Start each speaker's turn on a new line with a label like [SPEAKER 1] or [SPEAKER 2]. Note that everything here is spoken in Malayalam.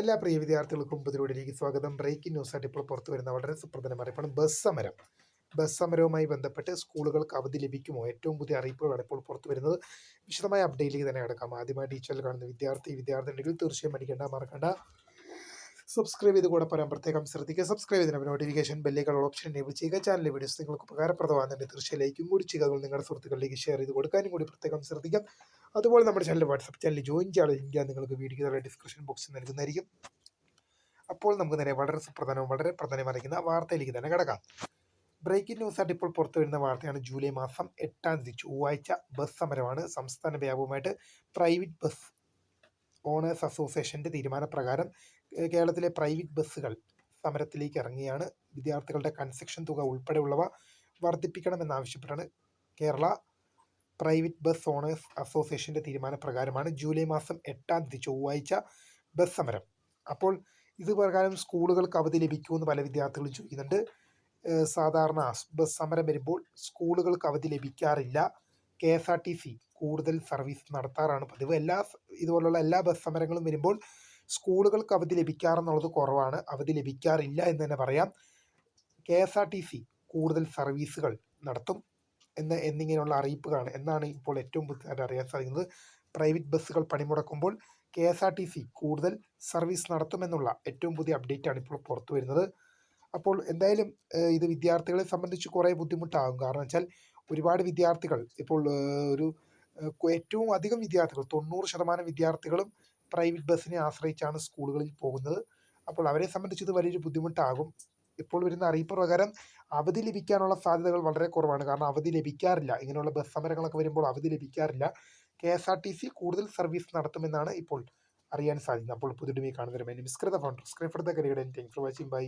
[SPEAKER 1] എല്ലാ പ്രിയ വിദ്യാർത്ഥികൾക്കും പുതിയതിലേക്ക് സ്വാഗതം. ബ്രേക്കിംഗ് ന്യൂസായിട്ട് ഇപ്പോൾ പുറത്തു വരുന്ന വളരെ സുപ്രധാനമായ അറിയിപ്പാണ് ബസ് സമരം ബസ് സമരവുമായി ബന്ധപ്പെട്ട് സ്കൂളുകൾക്ക് അവധി ലഭിക്കുമോ? ഏറ്റവും പുതിയ അറിയിപ്പുകളാണ് ഇപ്പോൾ പുറത്തു വരുന്നത്. വിശദമായ അപ്ഡേറ്റിലേക്ക് തന്നെ കിടക്കാം. ആദ്യമായി ടീച്ചറിൽ കാണുന്ന വിദ്യാർത്ഥി വിദ്യാർത്ഥിനികൾ തീർച്ചയായും പഠിക്കേണ്ട മറക്കണ്ട. സബ്സ്ക്രൈബ് ചെയ്ത് കൂടെ പറയാൻ പ്രത്യേകം ശ്രദ്ധിക്കുക. സബ്സ്ക്രൈബ് ചെയ്തതിന് നോട്ടിഫിക്കേഷൻ ബെല്ലേക്കുള്ള ഓപ്ഷൻ എനേബിൾ ചെയ്യുക. ചാനലിലെ വീഡിയോസ് നിങ്ങൾക്ക് ഉപകാരപ്രദമാകുന്നുണ്ട്. തീർച്ചയായും കൂടി ചെയ്യുക. നിങ്ങളുടെ സുഹൃത്തുക്കളിലേക്ക് ഷെയർ ചെയ്ത് കൊടുക്കാനും കൂടി പ്രത്യേകം ശ്രദ്ധിക്കാം. അതുപോലെ നമ്മുടെ channel WhatsApp channel join link നിങ്ങൾക്ക് വീഡിയോ ഡിസ്ക്രിപ്ഷൻ ബോക്സിൽ നൽകുന്നതായിരിക്കും. അപ്പോൾ നമുക്ക് നേരെ വളരെ സുപ്രധാനവും വളരെ പ്രധാനമറിയിക്കുന്ന വാർത്തയിലേക്ക് തന്നെ കിടക്കാം. ബ്രേക്കിംഗ് ന്യൂസായിട്ട് ഇപ്പോൾ പുറത്തു വരുന്ന വാർത്തയാണ് ജൂലൈ മാസം എട്ടാം തീയതി ചൊവ്വാഴ്ച ബസ് സമരമാണ്. സംസ്ഥാന വ്യാപകമായിട്ട് പ്രൈവറ്റ് ബസ് ഓണേഴ്സ് അസോസിയേഷന്റെ തീരുമാനപ്രകാരം കേരളത്തിലെ പ്രൈവറ്റ് ബസ്സുകൾ സമരത്തിലേക്ക് ഇറങ്ങിയാണ്. വിദ്യാർത്ഥികളുടെ കൺസെക്ഷൻ തുക ഉൾപ്പെടെയുള്ളവ വർദ്ധിപ്പിക്കണമെന്നാവശ്യപ്പെട്ടാണ് കേരള പ്രൈവറ്റ് ബസ് ഓണേഴ്സ് അസോസിയേഷന്റെ തീരുമാനപ്രകാരമാണ് ജൂലൈ മാസം എട്ടാം തീയതി ചൊവ്വാഴ്ച ബസ് സമരം. അപ്പോൾ ഇത് പ്രകാരം സ്കൂളുകൾക്ക് അവധി ലഭിക്കുമെന്ന് പല വിദ്യാർത്ഥികളും ചോദിക്കുന്നുണ്ട്. സാധാരണ ബസ് സമരം വരുമ്പോൾ സ്കൂളുകൾക്ക് അവധി ലഭിക്കാറില്ല. K S R T C കൂടുതൽ സർവീസ് നടത്താറാണ് പതിവ്. എല്ലാ ഇതുപോലുള്ള എല്ലാ ബസ് സമരങ്ങളും വരുമ്പോൾ സ്കൂളുകൾക്ക് അവധി ലഭിക്കാറെന്നുള്ളത് കുറവാണ്. അവധി ലഭിക്കാറില്ല എന്ന് തന്നെ പറയാം. K S R T C കൂടുതൽ സർവീസുകൾ നടത്തും എന്ന് എന്നിങ്ങനെയുള്ള അറിയിപ്പുകളാണ് എന്നാണ് ഇപ്പോൾ ഏറ്റവും പുതുതായിട്ട് അറിയാൻ സാധിക്കുന്നത്. പ്രൈവറ്റ് ബസ്സുകൾ പണിമുടക്കുമ്പോൾ K S R T C കൂടുതൽ സർവീസ് നടത്തുമെന്നുള്ള ഏറ്റവും പുതിയ അപ്ഡേറ്റ് ആണ് ഇപ്പോൾ പുറത്തു വരുന്നത്. അപ്പോൾ എന്തായാലും ഇത് വിദ്യാർത്ഥികളെ സംബന്ധിച്ച് കുറേ ബുദ്ധിമുട്ടാകും. കാരണം വെച്ചാൽ ഒരുപാട് വിദ്യാർത്ഥികൾ ഇപ്പോൾ ഒരു ഏറ്റവും അധികം വിദ്യാർത്ഥികൾ തൊണ്ണൂറ് ശതമാനം വിദ്യാർത്ഥികളും പ്രൈവറ്റ് ബസ്സിനെ ആശ്രയിച്ചാണ് സ്കൂളുകളിൽ പോകുന്നത്. അപ്പോൾ അവരെ സംബന്ധിച്ച് ഇത് വലിയൊരു ബുദ്ധിമുട്ടാകും. ഇപ്പോൾ വരുന്ന അറിയിപ്പ് പ്രകാരം അവധി ലഭിക്കാനുള്ള സാധ്യതകൾ വളരെ കുറവാണ്. കാരണം അവധി ലഭിക്കാറില്ല. ഇങ്ങനെയുള്ള ബസ് സമരങ്ങളൊക്കെ വരുമ്പോൾ അവധി ലഭിക്കാറില്ല. K S R T C കൂടുതൽ സർവീസ് നടത്തുമെന്നാണ് ഇപ്പോൾ അറിയാൻ സാധിക്കുന്നത്. അപ്പോൾ പുതുടുമി കാണുന്നവരുമായി നിസ്കൃത ഫൗണ്ടർ. സ്ക്രീൻ ഫോർ ദ കരിയുടെ താങ്ക് ഫോർ വാച്ചിങ് ബൈ